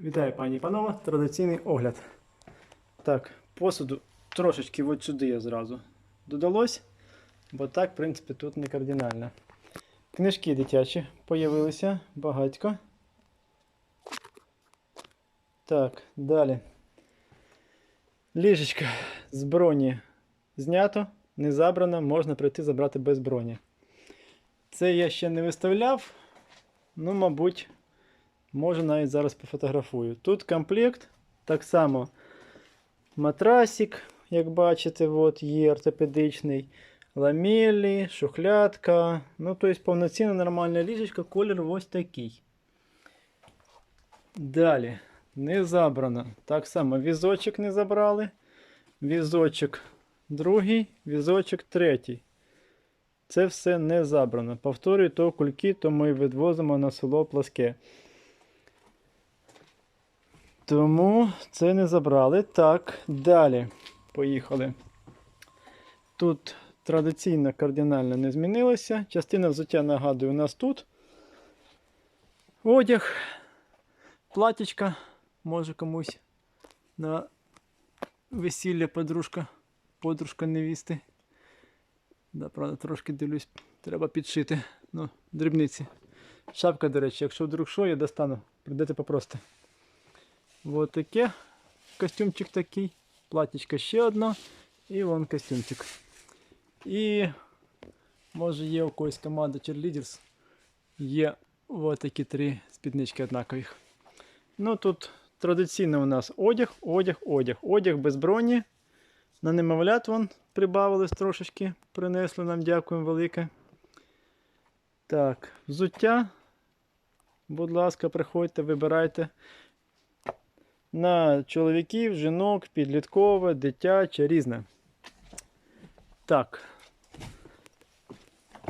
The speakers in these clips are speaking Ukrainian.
Вітаю, пані і панове, традиційний огляд. Так, посуду трошечки от сюди я зразу додалось, бо так, в принципі, тут не кардинально. Книжки дитячі появилися багатько. Так, далі. Ліжечка з броні знято, не забрано, можна прийти забрати без броні. Це я ще не виставляв, ну, мабуть, Може навіть зараз пофотографую. Тут комплект, так само матрасик, як бачите, от є ортопедичний, ламелі, шухлядка. Ну, тобто повноцінна нормальна ліжечка, колір ось такий. Далі, не забрано. Так само візочок не забрали. Візочок другий, візочок третій. Це все не забрано. Повторюю, то кульки, то ми відвозимо на село Пласке. Тому це не забрали. Так, далі. Поїхали. Тут традиційно кардинально не змінилося. Частина взуття, нагадую, у нас тут. Одяг, платічка, може комусь на весілля подружка, подружка невісти. Да, правда, трошки дивлюсь, треба підшити. Ну, дрібниці. Шапка, до речі, якщо вдруг що, я достану, прийдете попросити. Вот таке. Костюмчик такий. Платічка ще одна. І вон костюмчик. І може є у когось команда Cheerleaders. Є от такі три спіднички однакових. Ну тут традиційно у нас одяг, одяг, одяг. Одяг без броні. На немовлят вон прибавилось трошечки. Принесли нам, дякуємо велике. Так, взуття. Будь ласка, приходьте, вибирайте на чоловіків, жінок, підліткове, дитяче, різне. Так.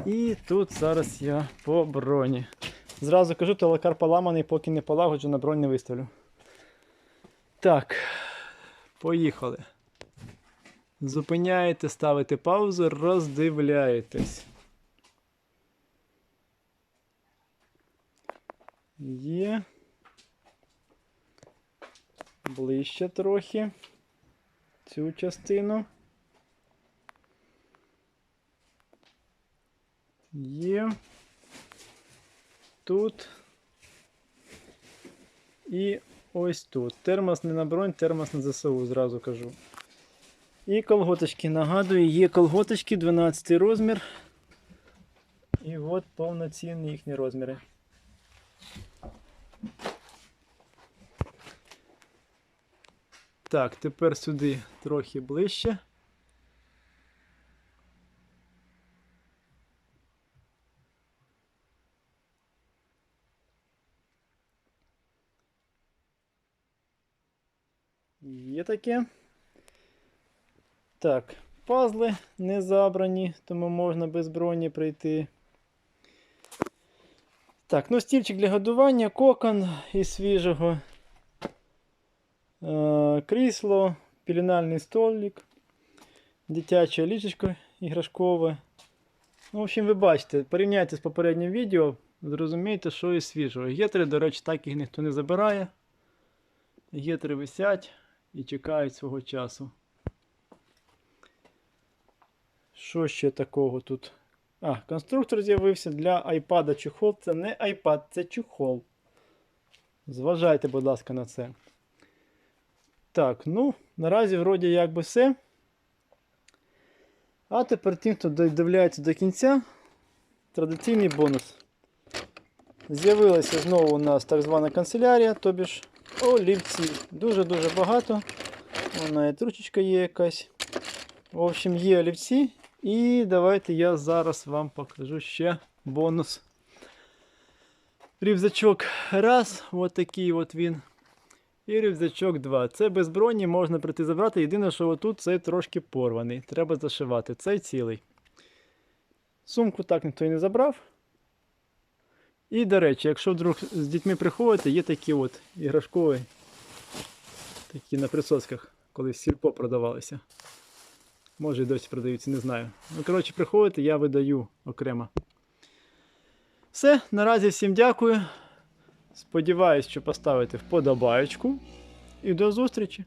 І тут зараз я по броні. Зразу кажу, телекар поламаний, поки не полагоджу, на бронь не виставлю. Так, поїхали. Зупиняєте, ставите паузу, роздивляєтесь. Є ближче трохи цю частину. Є тут і ось тут. Термос не на бронь, термос на ЗСУ, зразу кажу. І колготочки. Нагадую, є колготочки 12 розмір. І от повноцінні їхні розміри. Так, тепер сюди трохи ближче. Є таке. Так, пазли не забрані, тому можна без броні прийти. Так, ну стільчик для годування, кокон із свіжого. Е, крісло, пеленальний столик, дитяче ліжечко іграшкове. Ну, в общем, ви бачите, порівняйте з попереднім відео, зрозумієте, що із свіжого. Гетри, до речі, так їх ніхто не забирає. Гетри висять і чекають свого часу. Що ще такого тут? А, конструктор з'явився для iPad чехол. Це не iPad, це чехол. Зважайте, будь ласка, на це. Так, ну, наразі вроді як би все. А тепер тим, хто додивляється до кінця, традиційний бонус. З'явилася знову у нас так звана канцелярія, тобі ж олівці. Дуже-дуже багато. Вона і тручечка є якась. В общем, є олівці. І давайте я зараз вам покажу ще бонус. Рюкзачок раз, от такий от він. І рюкзачок 2. Це без можна прийти забрати. Єдине, що отут цей трошки порваний. Треба зашивати. Цей цілий. Сумку так ніхто і не забрав. І, до речі, якщо вдруг з дітьми приходите, є такі от іграшкові, такі на присосках, колись сільпо продавалися. Може і досі продаються, не знаю. Ну, коротше, приходите, я видаю окремо. Все, наразі всім дякую. Сподіваюсь, що поставите вподобаєчку. І до зустрічі!